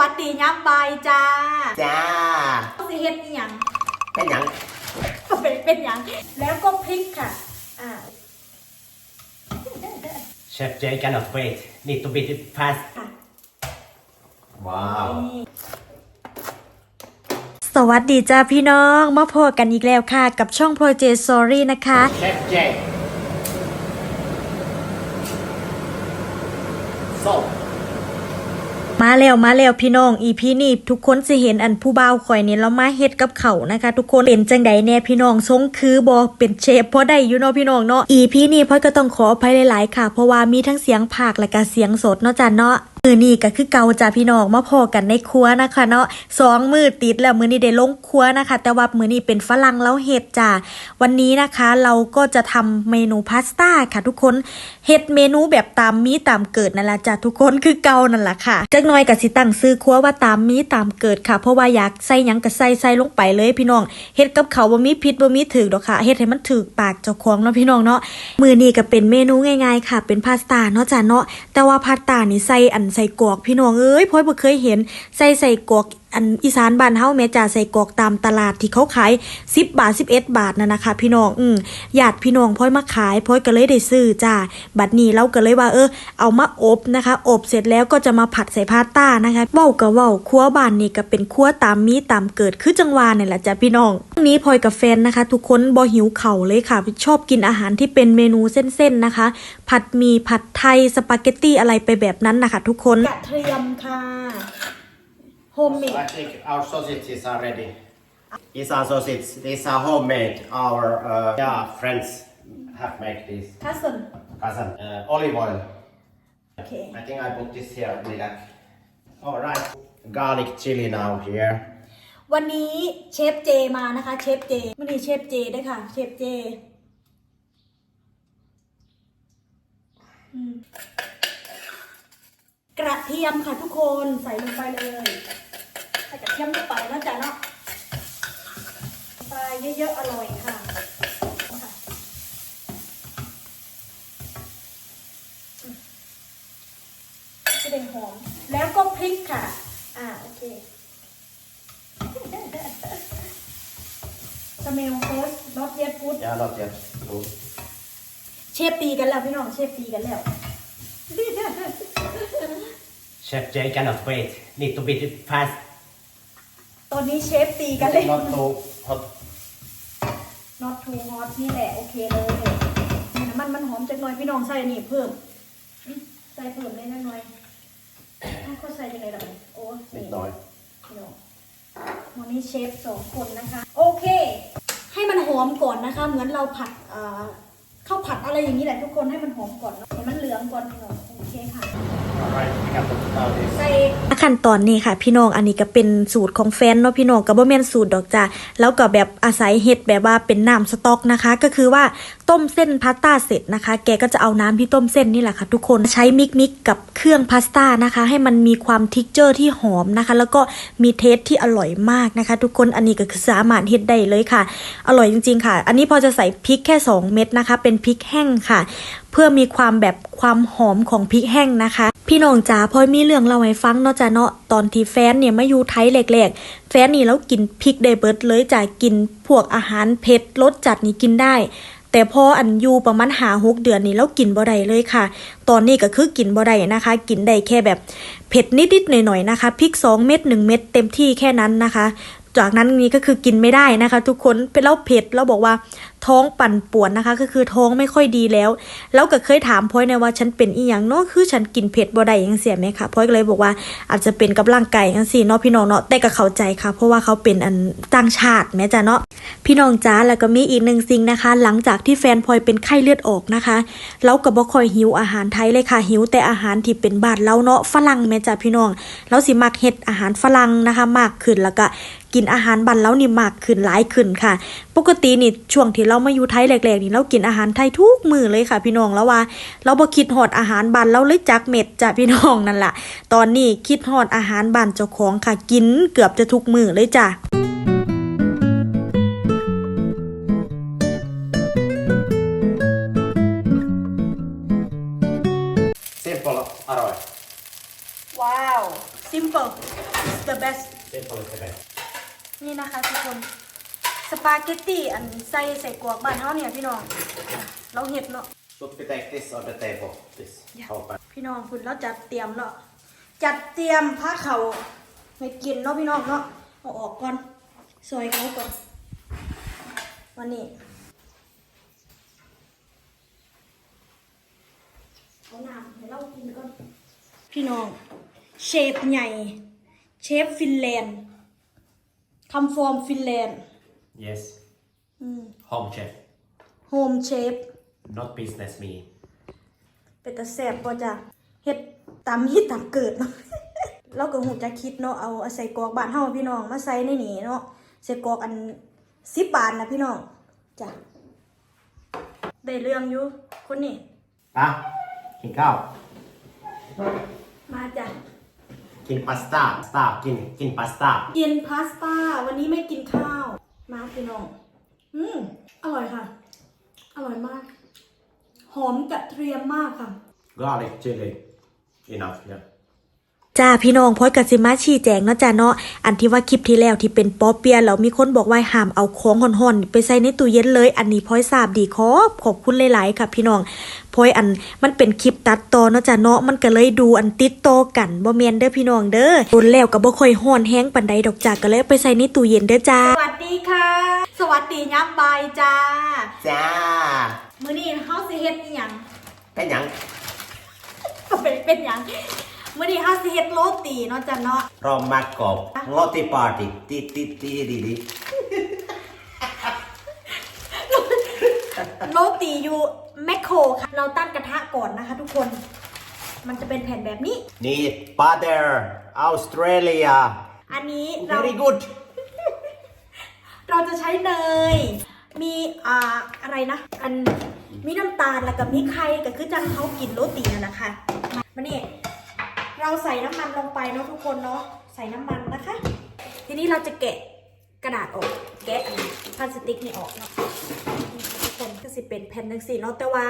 วัสดียับบายจ้าจ้าสิเฮ็ดอีหยังเป็นหยังเป็นเป็นหยังแล้วก็พริกค่ะอ่า Chef Jay cannot wait need to beat it fast ค่ะว้าวนี่สวัสดีจ้าพี่น้องมาพบกันอีกแล้วค่ะ กับช่อง Project Story นะคะ Chef Jay so มาแล้วมาแล้วพี่น้องอีพีนี้ทุกคนจะเห็นอันผู้บ่าวข่อยนี่แล้วมาเฮ็ดกับเขานะคะ ทุกคนเป็นจังใดแน่พี่น้องทรงคือบอเป็นเชฟพอได้อยู่เนาะพี่น้องเนาะอีพีนี้พ่อยก็ต้องขออภัยหลายๆค่ะ เพราะว่ามีทั้งเสียงภาคและก็เสียงสดเนาะจ้ะเนาะ มือนี้ก็คือเกาจ้าพี่น้องมาพอกันในครัวนะคะเนาะสองมือติดแล้วมือนี้ได้ลงครัวนะคะ แต่ว่ามือนี้เป็นฝรั่งแล้วเฮ็ดจ้าวันนี้นะคะเราก็จะทำเมนูพาสต้าค่ะทุกคนเฮ็ดเมนูแบบตามมีตามเกิดนั่นแหละจ้าทุกคนคือเกานั่นแหละค่ะจักน่อยก็สิตั้งซื้อครัวว่าตามมีตามเกิดค่ะ เพราะว่าอยากใส่ยังก็ใส่ใส่ลงไปเลยพี่น้องเฮ็ดกับเขาวบ่มีพิษบ่มีถึกดอกค่ะเฮ็ดให้มันถึกปากเจ้าของเนาะพี่น้องเนาะมือนี้ก็เป็นเมนูง่ายๆค่ะ เป็นพาสต้าเนาะจ้าเนาะแต่ว่าพาสต้านี่ใส่อันใส่กรอกพี่น้องเอ้ยพ่อยบ่เคยเห็นใส่ใส่กรอก อันอีสานบ้านเฮาแม่จ้าใส่กอกตามตลาดที่เขาขาย 10 บาท 11 บาทนั่นนะคะ พี่น้องอืมญาติพี่น้องพ่อยมาขายพ่อยก็เลยได้ซื้อจ้าบัดนี้เราก็เลยว่าเออ เอามาอบนะคะ อบเสร็จแล้วก็จะมาผัดใส่พาสต้านะคะเว้าก็เว้าครัวบ้านนี่ก็เป็นครัวตามมีตามเกิดคือจังหวาเนี่ยแหละจ้ะพี่น้องวันนี้พลอยกับแฟนนะคะ ทุกคนบ่หิวเข่าเลยค่ะชอบกินอาหารที่เป็นเมนูเส้นๆนะคะ ผัดหมี่ผัดไทยสปาเกตตี้อะไรไปแบบนั้นนะคะ ทุกคนกระเทียมค่ะ โฮมเม so ด I think our sausages are ready these are sausages these are homemade our uh, yeah friends have made this ทัสซัน cousin uh, olive oil โอเค I think I put this here Milan alright garlic chili now here วันนี้เชฟเจมานะคะเชฟเจวันนี้เชฟเจด้วยค่ะเชฟเจอืมกระเทียมค่ะทุกคนใส่ลงไปเลย ใส่กระเทียมลงไปนะจ๊ะเนาะไปเยอะๆอร่อยค่ะค่ะอืมจะได้หอม แล้วก็พริกค่ะ อ่าโอเคสเมลเฟิร์ส not yet good yeah not yet good เชฟตีกันแล้วพี่น้องเชฟตีกันแล้ว Chef Jay cannot wait need to beat it fast ตอนนี้เชฟตีกันเลย not too hot not too hot นี่แหละ โอเคเลยนี่น้ำมันมันหอมจังหน่อยพี่น้องใส่อันนี่เพิ่มอืมใส่เพิ่มเลยนะหน่อยเอาเขาใส่ยังไงล่ะโอ้นิดหน่อยพี่น้องวันนี้เชฟสองคนนะคะ โอเค ให้มันหอมก่อนนะคะ เหมือนเราผัดเอ่อข้าวผัดอะไรอย่างนี้แหละทุกคนให้มันหอมก่อนเนอะให้มันเหลืองก่อนพี่น้องโอเคค่ะ ขั้นตอนนี้ค่ะ พี่น้องอันนี้ก็เป็นสูตรของแฟนเนาะพี่น้องก็บ่แม่นสูตรดอกจ้ะแล้วก็แบบอาศัยเฮ็ดแบบว่าเป็นน้ำสต๊อกนะคะ ก็คือว่าต้มเส้นพาสต้าเสร็จนะคะ แกก็จะเอาน้ำที่ต้มเส้นนี่แหละค่ะ ทุกคนใช้มิกมิกกับเครื่องพาสต้านะคะ ให้มันมีความทิกเจอร์ที่หอมนะคะ แล้วก็มีเทสที่อร่อยมากนะคะ ทุกคนอันนี้ก็คือสามารถเฮ็ดได้เลยค่ะ อร่อยจริง ๆ ค่ะ อันนี้พอจะใส่พริกแค่ 2 เม็ดนะคะ เป็นพริกแห้งค่ะ เพื่อมีความแบบความหอมของพริกแห้งนะคะ พี่น้องจ๋าพอยมีเรื่องเล่าให้ฟังเนาะจ้ะเนาะตอนที่แฟนเนี่ยมาอยู่ไทยแรกๆแฟนนี่แล้วกินพริกได้เบิดเลยจ้ะกินพวกอาหารเผ็ดรสจัดนี่กินได้ แต่พออันอยู่ประมาณหาหกเดือนนี่แล้วกินบ่ได้เลยค่ะ ตอนนี้ก็คือกินบ่ได้นะคะ กินได้แค่แบบเผ็ดนิดๆหน่อยๆนะคะพริกสองเม็ดหนึ่งเม็ดเต็มที่แค่นั้นนะคะ จากนั้นนี้ก็คือกินไม่ได้นะคะ ทุกคนเป็นแล้วเผ็ดแล้วบอกว่าท้องปั่นป่วนนะคะ ก็คือท้องไม่ค่อยดีแล้ว แล้วก็เคยถามพลอยนะว่าฉันเป็นอีหยังเนาะคือฉันกินเผ็ดบ่ได้ยังเสียไหมคะพลอยก็เลยบอกว่าอาจจะเป็นกับร่างกายยังสี่เนาะพี่น้องเนาะแต่ก็เข้าใจค่ะ เพราะว่าเขาเป็นอันต่างชาติแม้จะเนาะพี่น้องจ้าแล้วก็มีอีกหนึ่งสิ่งนะคะ หลังจากที่แฟนพลอยเป็นไข้เลือดออกนะคะแล้วก็บ่ค่อยหิวอาหารไทยเลยค่ะหิวแต่อาหารที่เป็นบานเราเนาะฝรั่งแม่จ้าพี่น้องแล้วสิมักเฮ็ดอาหารฝรั่งนะคะ มากขึ้นแล้วก็ กินอาหารบันแล้วนี่มากขึ้นหลายขึ้นค่ะ ปกตินี่ช่วงที่เรามาอยู่ไทยแรกๆนี่เรากินอาหารไทยทุกมื้อเลยค่ะ พี่น้องแล้วว่า เราบ่คิดฮอดอาหารบ้านเราเลยจักเม็ดจ้ะพี่น้องนั่นล่ะตอนนี้คิดฮอดอาหารบ้านเจ้าของค่ะกินเกือบจะทุกมื้อเลยจ้ะ simple อร่อย ว้าว simple It's the best Simple is the best. นี่นะคะทุกคนสปาเกตตี้อันใส่ใส่กรอกบ้านเฮาเนี่ยพี่น้องเราเห็ดเนาะ Should we take this on the table? This. Yeah. Open. พี่น้องคุณเราจัดเตรียมแล้วจัดเตรียมผ้าเขาวไม่กินเนาะพี่น้องเนาะเอาออกก่อนซอยเขาก่อนวันนี้เอาน้ำให้เรากินก่อนพี่น้องเชฟใหญ่ เชฟฟินแลนด์ คำฟอร์มฟินแลนด์ Yes. อืม Home chef. โฮมเชฟ Not business me. เป็นตาแสบป่จ้ะเฮ็ดตามฮิตตามเกิดเนาะ เราก็หูจะคิดเนาะ เอาใส่กรอกบ้านเฮาพี่น้อง มาใส่ในนี่เนาะ ใส่กรอกอันสิบบาทนะพี่น้อง จ้ะ ได้เรื่องอยู่คนนี้ Ah, กินข้าว มาจ้ะ กินพาสต้าพาสต้ากินกินพาสต้ากินพาสต้า วันนี้ไม่กินข้าว มาพี่น้อง อืมอร่อยค่ะ อร่อยมาก หอมกระเทียมมากค่ะ garlic chili enough yeah จ้าพี่น้องพอยกับสิมาชี้แจงเนาะจ้าเนาะอันที่ว่าคลิปที่แล้วที่เป็นป๊อปเปียแล้วมีคนบอกว่าห้ามเอาของห่อนๆไปใส่ในตู้เย็นเลย อันนี้พอยทราบดีขอบขอบคุณหลายๆค่ะพี่น้องพอยอันมันเป็นคลิปตัดต่อเนาะจ้าเนาะมันก็เลยดูอันติดต่อกันบ่แม่นเด้อพี่น้องเด้อโดนแล้วก็บ่ค่อยฮ้อนแห้งปานใดดอกจ้าก็เลยเอาไปใส่ในตู้เย็นเด้อจ้า สวัสดีค่ะ สวัสดียับบายจ้าจ้ามื้อนี้เฮาสิเฮ็ดอีหยังเป็นหยังเป็นเป็นหยัง มื้อนี้เฮาสิเฮ็ดโรตีเนาะจ้ะเนาะรอมากกบโรตีปาร์ตี้ตีตีตีดีดีโรตีอยู่แมคโครค่ะ เราตั้งกระทะก่อนนะคะทุกคน มันจะเป็นแผ่นแบบนี้ นี่ butter Australia อันนี้เรา very good เราจะใช้เนย มีอ่าอะไรนะ อันมีน้ำตาลแล้วก็มีไข่ก็คือจังเขากินโรตีนั่นนะคะ มานี่ เราใส่น้ำมันลงไปเนาะทุกคนเนาะใส่น้ำมันนะคะ ทีนี้เราจะแกะกระดาษออกแกะอันพลาสติกนี่ออกเนาะนี่ค่ะทุกคนก็สิเป็นแผ่นจังสี่เนาะแต่ว่า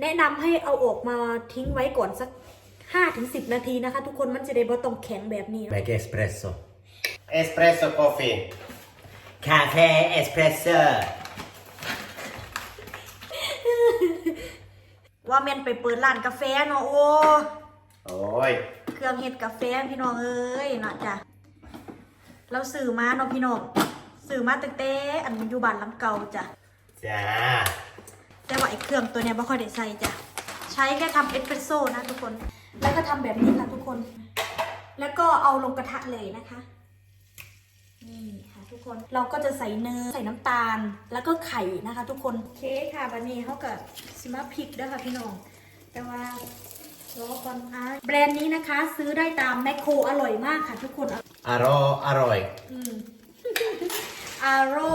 แนะนำให้เอาออกมาทิ้งไว้ก่อนสัก5ถึง10 นาทีนะคะ ทุกคนมันจะได้บ่ต้องแข็งแบบนี้เนาะ make espresso espresso coffee คาเฟ่ espresso ว่าแม่นไปเปิดร้านกาแฟเนาะโอ้ โอ้ย เครื่องเฮ็ดกาแฟพี่น้องเอ้ยเนาะจ้ะเราสื่อมาเนาะพี่น้องสื่อมาตั้งแต่อันอยู่บ้านหลังเก่าจ้ะจ้าแต่ว่าไอ้เครื่องตัวเนี้ยไม่ค่อยได้ใส่จ้ะใช้แค่ทำเอสเปรสโซ่นะทุกคน แล้วก็ทำแบบนี้ค่ะทุกคน แล้วก็เอาลงกระทะเลยนะคะนี่ค่ะทุกคนเราก็จะใส่เนยใส่น้ำตาลแล้วก็ไข่นะคะ ทุกคนโอเคค่ะวันนี้เขากับซิมาพริกด้วยค่ะพี่น้อง แต่ว่า รอก่อนค่ะแบรนด์นี้นะคะ ซื้อได้ตามแมคโครอร่อยมากค่ะทุกคนอร่อยอร่อยอืมอาโร่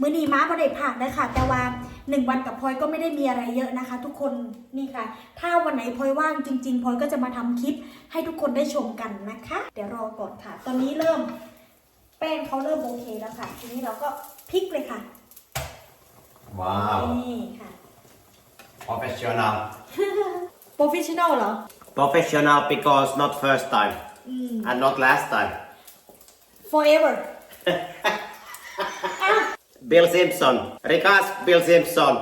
มื้อนี้ม้าก็ได้ผักนะคะแต่ว่าหนึ่งวันกับพลอยก็ไม่ได้มีอะไรเยอะนะคะ ทุกคนนี่ค่ะ ถ้าวันไหนพลอยว่างจริง ๆพลอยก็จะมาทำคลิปให้ทุกคนได้ชมกันนะคะ เดี๋ยวรอก่อนค่ะ ตอนนี้เริ่ม แป้งเขาเริ่มโอเคแล้วค่ะ ทีนี้เราก็พลิกเลยค่ะ ว้าว นี่ค่ะ professional professional เหรอ professional because not first time อืม and not last time forever Bill Simpson Rikas Bill Simpson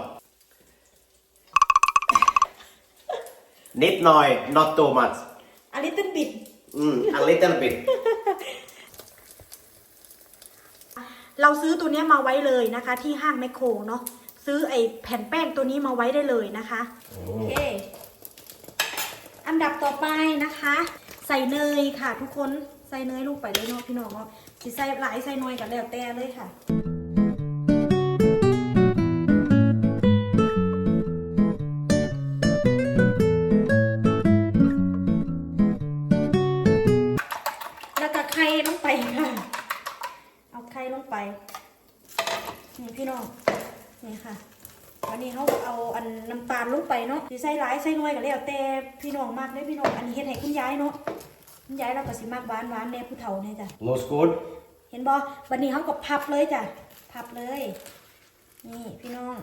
นิดหน่อย not too much a little bit อืม a little bit เราซื้อตัวเนี้ยมาไว้เลยนะคะ ที่ห้างแมคโครเนาะซื้อไอ้แผ่นแป้งตัวนี้มาไว้ได้เลยนะคะ โอเคอัน ดับต่อไปนะคะ ใส่เนยค่ะ ทุกคนใส่เนยลงไปเลยเนาะพี่น้องเนาะสิใส่หลายใส่น้อยกันแล้วแต่เลยค่ะแล้วก็ไข่ลงไปค่ะเอาไข่ลงไปนี่พี่น้องนี่ค่ะ วันนี้เขาเอาอันน้ำตาลลงไปเนาะสิใส่หลายใส่น้อยก็แล้วแต่ พี่น้องมากได้พี่น้องอันนี้เฮ็ดให้คุณยายเนาะคุณยายเราก็สิมากหวานหวานแน่ผู้เฒ่าเนี่ยจ้ะโลสโค้ดเห็นบอวันนี้เขาก็พับเลยจ้ะ พับเลย นี่พี่น้อง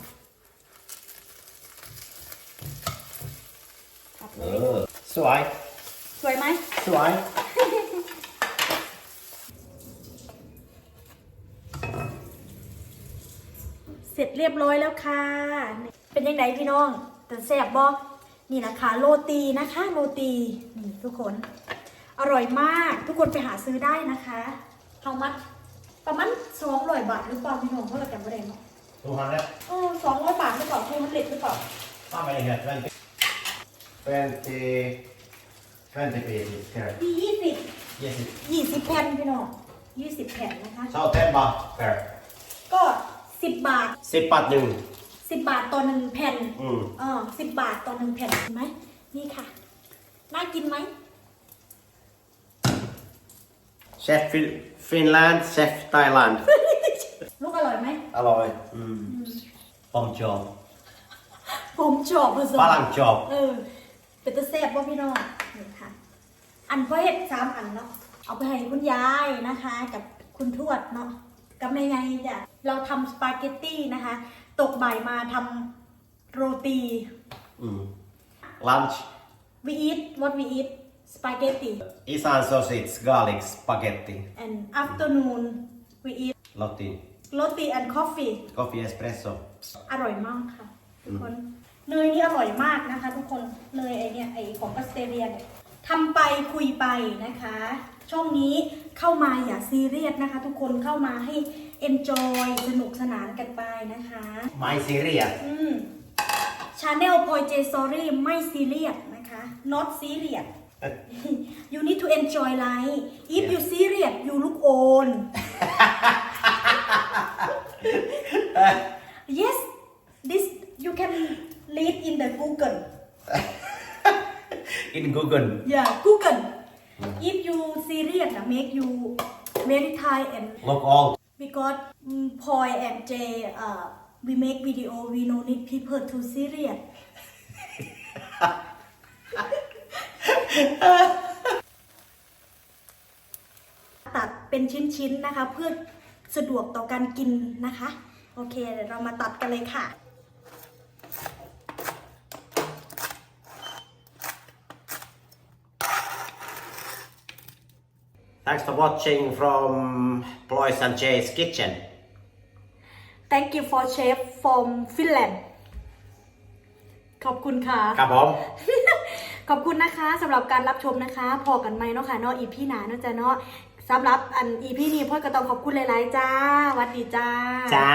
พับเลยสวย สวยไหม สวย เสร็จเรียบร้อยแล้วค่ะ เป็นยังไงพี่น้องแต่แซบบอ นี่นะคะโรตีนะคะโรตีนี่ทุกคน อร่อยมากทุกคนไปหาซื้อได้นะคะเขามัดประมาณสองร้อยบาทหรือเปล่าพี่น้องเพราะเราจำไม่ได้เนาะ 200. เออสองร้อยบาทหรือเปล่าทูมันเล็ดหรือเปล่า How many here? 20. 20. 20 pieces here. มียี่สิบ Yes. ยี่สิบแผ่นพี่น้องยี่สิบแผ่นนะคะ So 10 baht per. ก็สิบบาท10 baht 1. สิบบาทต่อหนึ่งแผ่นอืมเออสิบบาทต่อหนึ่งแผ่นเห็นไหมนี่ค่ะ น่ากินไหม Chef Fin- Finland, Chef Thailand. ลูกอร่อยไหม Aloy. Mm. Pom chom. ผมชอบผสม Palang chop. เออ เป็นตะแซ่บว่าพี่น้องนี่ค่ะ อันพ่อเห็ดสามอันเนาะเอาไปให้คุณยายนะคะ กับคุณทวดเนาะกับแม่ยายจ้ะเราทำสปาเกตตี้นะคะ ตกบ่ายมาทำโรตี Mm. Lunch. we eat what we eat spaghetti Isan sausage, garlic, spaghetti. and afternoon we eat Lotti. โรตี and coffee Coffee espresso. อร่อยมากค่ะ ทุกคน เนยนี่อร่อยมากนะคะ ทุกคน เนยไอเนี่ยไอของออสเตรเลียเนี่ยทำไปคุยไปนะคะ ช่องนี้เข้ามาอย่าซีเรียสนะคะ ทุกคนเข้ามาให้ enjoy สนุกสนานกันไปนะคะ My serious. อืมชาแนลพอยเจสอรี่ไม่ซีเรียสนะคะ not serious you need to enjoy life if you serious you look old yes this you can read in the google In Google. yeah google if you serious uh, make you very tired and Look old. because mm, Poi and Jay uh, we make video we no need people to serious ตัดเป็นชิ้นๆนะคะ เพื่อสะดวกต่อการกินนะคะ โอเคเดี๋ยวเรามาตัดกันเลยค่ะ Thanks for watching from Ploys and Jay's kitchen. Thank you for chef from Finland ขอบคุณค่ะ ครับผม ขอบคุณนะคะสำหรับการรับชมนะคะ พอกันไหมเนาะค่ะเนาะอีพีหนาเนาะจ้ะเนาะสำหรับอันอีพีนี้พ่อก็ต้องขอบคุณหลาย ๆ จ้าหวัดดีจ้า จ้า